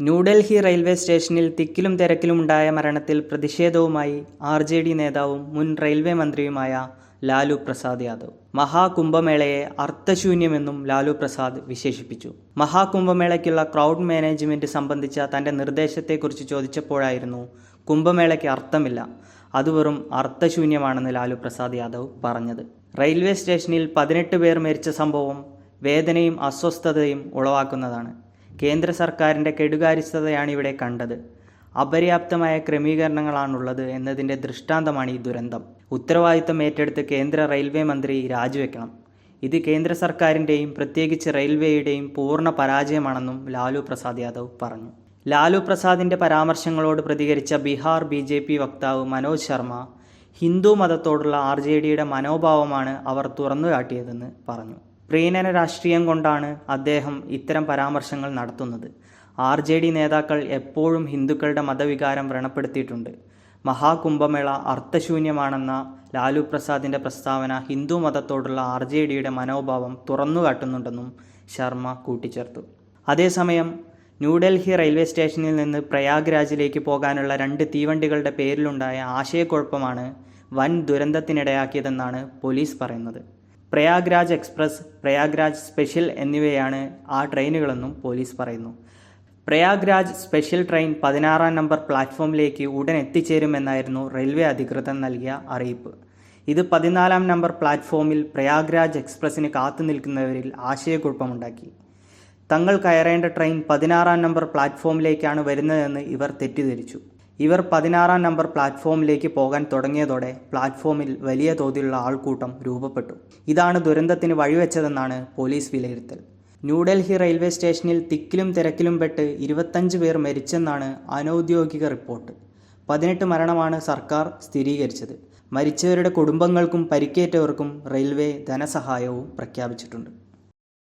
New Delhi railway സ്റ്റേഷനിൽ തിക്കിലും തിരക്കിലും ഉണ്ടായ മരണത്തിൽ പ്രതിഷേധവുമായി ആർ ജെ ഡി നേതാവും മുൻ റെയിൽവേ മന്ത്രിയുമായ ലാലു പ്രസാദ് യാദവ്. മഹാകുംഭമേളയെ അർത്ഥശൂന്യമെന്നും ലാലു പ്രസാദ് വിശേഷിപ്പിച്ചു. മഹാകുംഭമേളയ്ക്കുള്ള ക്രൗഡ് മാനേജ്മെന്റ് സംബന്ധിച്ച തന്റെ നിർദ്ദേശത്തെക്കുറിച്ച് ചോദിച്ചപ്പോഴായിരുന്നു കുംഭമേളയ്ക്ക് അർത്ഥമില്ല. അത് വെറും അർത്ഥശൂന്യമാണെന്ന് ലാലു പ്രസാദ് യാദവ് പറഞ്ഞത്. റെയിൽവേ സ്റ്റേഷനിൽ പതിനെട്ട് പേർ മരിച്ച സംഭവം വേദനയും അസ്വസ്ഥതയും ഉളവാക്കുന്നതാണ്. കേന്ദ്ര സർക്കാരിന്റെ കെടുകാര്യസ്ഥതയാണ് ഇവിടെ കണ്ടത്. അപര്യാപ്തമായ ക്രമീകരണങ്ങളാണുള്ളത് എന്നതിന്റെ ദൃഷ്ടാന്തമാണ് ഈ ദുരന്തം. ഉത്തരവാദിത്തം ഏറ്റെടുത്ത് കേന്ദ്ര റെയിൽവേ മന്ത്രി രാജിവെക്കണം. ഇത് കേന്ദ്ര സർക്കാരിന്റെയും പ്രത്യേകിച്ച് റെയിൽവേയുടെയും പൂർണ പരാജയമാണെന്നും ലാലു പ്രസാദ് യാദവ് പറഞ്ഞു. ലാലു പ്രസാദിന്റെ പരാമർശങ്ങളോട് പ്രതികരിച്ച ബീഹാർ ബി ജെ പി വക്താവ് മനോജ് ശർമ്മ ഹിന്ദു മതത്തോടുള്ള ആർ ജെ ഡിയുടെ മനോഭാവമാണ് അവർ തുറന്നുകാട്ടിയതെന്ന് പറഞ്ഞു. പ്രീണന രാഷ്ട്രീയം കൊണ്ടാണ് അദ്ദേഹം ഇത്തരം പരാമർശങ്ങൾ നടത്തുന്നത്. ആർ ജെ ഡി നേതാക്കൾ എപ്പോഴും ഹിന്ദുക്കളുടെ മതവികാരം വ്രണപ്പെടുത്തിയിട്ടുണ്ട്. മഹാകുംഭമേള അർത്ഥശൂന്യമാണെന്ന ലാലു പ്രസാദിന്റെ പ്രസ്താവന ഹിന്ദു മതത്തോടുള്ള ആർ ജെ ഡിയുടെ മനോഭാവം തുറന്നുകാട്ടുന്നുണ്ടെന്നും ശർമ്മ കൂട്ടിച്ചേർത്തു. അതേസമയം ന്യൂഡൽഹി റെയിൽവേ സ്റ്റേഷനിൽ നിന്ന് പ്രയാഗ്രാജിലേക്ക് പോകാനുള്ള രണ്ട് തീവണ്ടികളുടെ പേരിലുണ്ടായ ആശയക്കുഴപ്പമാണ് വൻ ദുരന്തത്തിനിടയാക്കിയതെന്നാണ് പോലീസ് പറയുന്നത്. പ്രയാഗ്രാജ് എക്സ്പ്രസ് പ്രയാഗ്രാജ് സ്പെഷ്യൽ എന്നിവയാണ് ആ ട്രെയിനുകളെന്നും പോലീസ് പറയുന്നു. പ്രയാഗ്രാജ് സ്പെഷ്യൽ ട്രെയിൻ പതിനാറാം നമ്പർ പ്ലാറ്റ്ഫോമിലേക്ക് ഉടൻ എത്തിച്ചേരുമെന്നായിരുന്നു റെയിൽവേ അധികൃതർ നൽകിയ അറിയിപ്പ്. ഇത് പതിനാലാം നമ്പർ പ്ലാറ്റ്ഫോമിൽ പ്രയാഗ്രാജ് എക്സ്പ്രസ്സിന് കാത്തു നിൽക്കുന്നവരിൽ ആശയക്കുഴപ്പമുണ്ടാക്കി. തങ്ങൾ കയറേണ്ട ട്രെയിൻ പതിനാറാം നമ്പർ പ്ലാറ്റ്ഫോമിലേക്കാണ് വരുന്നതെന്ന് ഇവർ തെറ്റിദ്ധരിച്ചു. ഇവർ പതിനാറാം നമ്പർ പ്ലാറ്റ്ഫോമിലേക്ക് പോകാൻ തുടങ്ങിയതോടെ പ്ലാറ്റ്ഫോമിൽ വലിയ തോതിലുള്ള ആൾക്കൂട്ടം രൂപപ്പെട്ടു. ഇതാണ് ദുരന്തത്തിന് വഴിവെച്ചതെന്നാണ് പോലീസ് വിലയിരുത്തൽ. ന്യൂഡൽഹി റെയിൽവേ സ്റ്റേഷനിൽ തിക്കിലും തിരക്കിലും പെട്ട് ഇരുപത്തഞ്ച് പേർ മരിച്ചെന്നാണ് അനൗദ്യോഗിക റിപ്പോർട്ട്. പതിനെട്ട് മരണമാണ് സർക്കാർ സ്ഥിരീകരിച്ചത്. മരിച്ചവരുടെ കുടുംബങ്ങൾക്കും പരിക്കേറ്റവർക്കും റെയിൽവേ ധനസഹായവും പ്രഖ്യാപിച്ചിട്ടുണ്ട്.